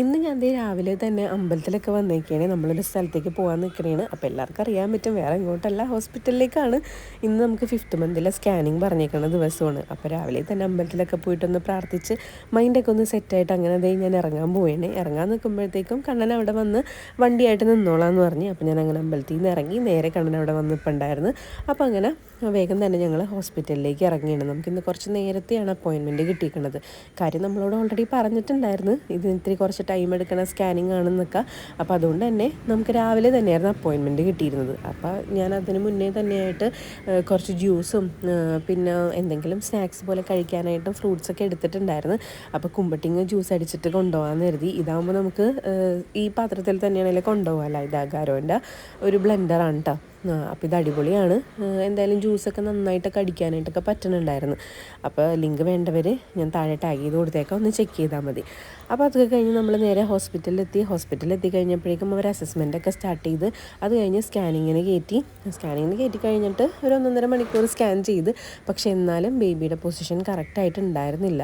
ഇന്ന് ഞാൻ ദേ രാവിലെ തന്നെ അമ്പലത്തിലൊക്കെ വന്നേക്കാണ്. നമ്മളൊരു സ്ഥലത്തേക്ക് പോകാൻ നിൽക്കണേണ് അപ്പോൾ എല്ലാവർക്കും അറിയാൻ പറ്റും. വേറെ എങ്ങോട്ടല്ല ഹോസ്പിറ്റലിലേക്കാണ്. ഇന്ന് നമുക്ക് ഫിഫ്ത്ത് മന്തിലെ സ്കാനിങ് പറഞ്ഞേക്കുന്ന ദിവസമാണ്. അപ്പോൾ രാവിലെ തന്നെ അമ്പലത്തിലൊക്കെ പോയിട്ടൊന്ന് പ്രാർത്ഥിച്ച് മൈൻഡൊക്കെ ഒന്ന് സെറ്റായിട്ട് അങ്ങനെ ദേ ഞാൻ ഇറങ്ങാൻ പോവുകയാണ് ഇറങ്ങാൻ നിൽക്കുമ്പോഴത്തേക്കും കണ്ണൻ അവിടെ വന്ന് വണ്ടിയായിട്ട് നിന്നോളാന്ന് പറഞ്ഞ്. അപ്പോൾ ഞാൻ അങ്ങനെ അമ്പലത്തിൽ നിന്ന് ഇറങ്ങി നേരെ കണ്ണൻ അവിടെ വന്ന് ഉണ്ടായിരുന്നു അപ്പോൾ അങ്ങനെ വേഗം തന്നെ ഞങ്ങൾ ഹോസ്പിറ്റലിലേക്ക് ഇറങ്ങിയാണ് നമുക്കിന്ന് കുറച്ച് നേരത്തെയാണ് അപ്പോയിൻമെന്റ് കിട്ടിയിരിക്കുന്നത് കാര്യം നമ്മളോട് ഓൾറെഡി പറഞ്ഞിട്ടുണ്ടായിരുന്നു. ഇത് ഇത്തിരി കുറച്ച് ടൈം എടുക്കണ സ്കാനിങ് ആണെന്നൊക്കെ. അപ്പോൾ അതുകൊണ്ട് തന്നെ നമുക്ക് രാവിലെ തന്നെയായിരുന്നു അപ്പോയിൻമെന്റ് കിട്ടിയിരുന്നത്. അപ്പോൾ ഞാൻ അതിന് മുന്നേ തന്നെയായിട്ട് കുറച്ച് ജ്യൂസും പിന്നെ എന്തെങ്കിലും സ്നാക്സ് പോലെ കഴിക്കാനായിട്ടും ഫ്രൂട്ട്സൊക്കെ എടുത്തിട്ടുണ്ടായിരുന്നു. അപ്പോൾ കുമ്പട്ടിങ് ജ്യൂസ് അടിച്ചിട്ട് കൊണ്ടുപോകാമെന്ന് കരുതി. ഇതാകുമ്പോൾ നമുക്ക് ഈ പാത്രത്തിൽ തന്നെയാണെങ്കിൽ കൊണ്ടുപോകാമല്ലോ ഇതാകാരോന്റെ അഗാരോന്റെ ഒരു ബ്ലെൻഡറാണ് കേട്ടോ അപ്പോൾ ഇത് അടിപൊളിയാണ്. എന്തായാലും ജ്യൂസൊക്കെ നന്നായിട്ടൊക്കെ അടിക്കാനായിട്ടൊക്കെ പറ്റുന്നുണ്ടായിരുന്നു അപ്പോൾ ലിങ്ക് വേണ്ടവർ ഞാൻ താഴെ ടാഗ് ചെയ്ത് കൊടുത്തേക്കാം. ഒന്ന് ചെക്ക് ചെയ്താൽ മതി. അപ്പോൾ അതൊക്കെ കഴിഞ്ഞ് നമ്മൾ നേരെ ഹോസ്പിറ്റലിലെത്തി ഹോസ്പിറ്റലിലെത്തി കഴിഞ്ഞപ്പോഴേക്കും അവർ അസസ്മെന്റ് ഒക്കെ സ്റ്റാർട്ട് ചെയ്ത് അത് കഴിഞ്ഞ് സ്കാനിങ്ങിന് കയറ്റി സ്കാനിങ്ങിന് കയറ്റി കഴിഞ്ഞിട്ട് ഒരു ഒന്നൊന്നര മണിക്കൂർ സ്കാൻ ചെയ്ത്. പക്ഷേ എന്നാലും ബേബിയുടെ പൊസിഷൻ കറക്റ്റായിട്ട് ഉണ്ടായിരുന്നില്ല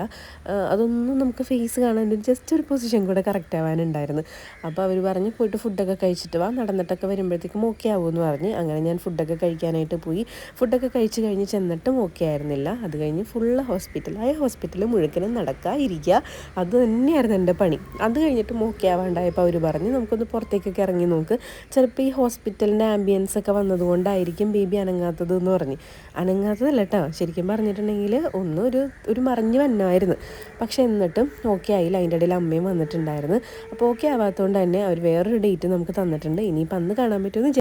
അതൊന്നും നമുക്ക് ഫേസ് കാണാൻ ജസ്റ്റ് ഒരു പൊസിഷൻ കൂടെ കറക്റ്റ് ആവാനുണ്ടായിരുന്നു. അപ്പോൾ അവർ പറഞ്ഞ് പോയിട്ട് ഫുഡൊക്കെ കഴിച്ചിട്ട് വാ. നടന്നിട്ടൊക്കെ വരുമ്പോഴത്തേക്കും ഓക്കെ ആവുമെന്ന് പറഞ്ഞ്. അങ്ങനെ ഞാൻ ഫുഡൊക്കെ കഴിക്കാനായിട്ട് പോയി. ഫുഡൊക്കെ കഴിച്ച് കഴിഞ്ഞ് ചെന്നിട്ടും ഓക്കെ ആയിരുന്നില്ല. അത് കഴിഞ്ഞ് ഫുള്ള് ഹോസ്പിറ്റലായ ഹോസ്പിറ്റൽ മുഴുക്കനും നടക്കുക ഇരിക്കുക അത് തന്നെയായിരുന്നു എന്റെ പണി. അത് കഴിഞ്ഞിട്ടും ഓക്കെ ആവാണ്ടായപ്പോൾ അവർ പറഞ്ഞ് നമുക്കൊന്ന് പുറത്തേക്കൊക്കെ ഇറങ്ങി നോക്ക്. ചിലപ്പോൾ ഈ ഹോസ്പിറ്റലിന്റെ ആംബിയൻസ് ഒക്കെ വന്നതുകൊണ്ടായിരിക്കും ബേബി അനങ്ങാത്തത് എന്ന് പറഞ്ഞ്. അനങ്ങാത്തതല്ല കേട്ടോ ശരിക്കും പറഞ്ഞിട്ടുണ്ടെങ്കിൽ ഒന്നും ഒരു ഒരു മറിഞ്ഞ് വന്നമായിരുന്നു പക്ഷെ എന്നിട്ടും ഓക്കെ ആയില്ല. അതിന്റെ ഇടയിൽ അമ്മയും വന്നിട്ടുണ്ടായിരുന്നു. അപ്പോൾ ഓക്കെ ആവാത്തതുകൊണ്ട് തന്നെ അവർ വേറൊരു ഡേറ്റ് നമുക്ക് തന്നിട്ടുണ്ട്. ഇനിയിപ്പോൾ അന്ന് കാണാൻ പറ്റുമെന്ന്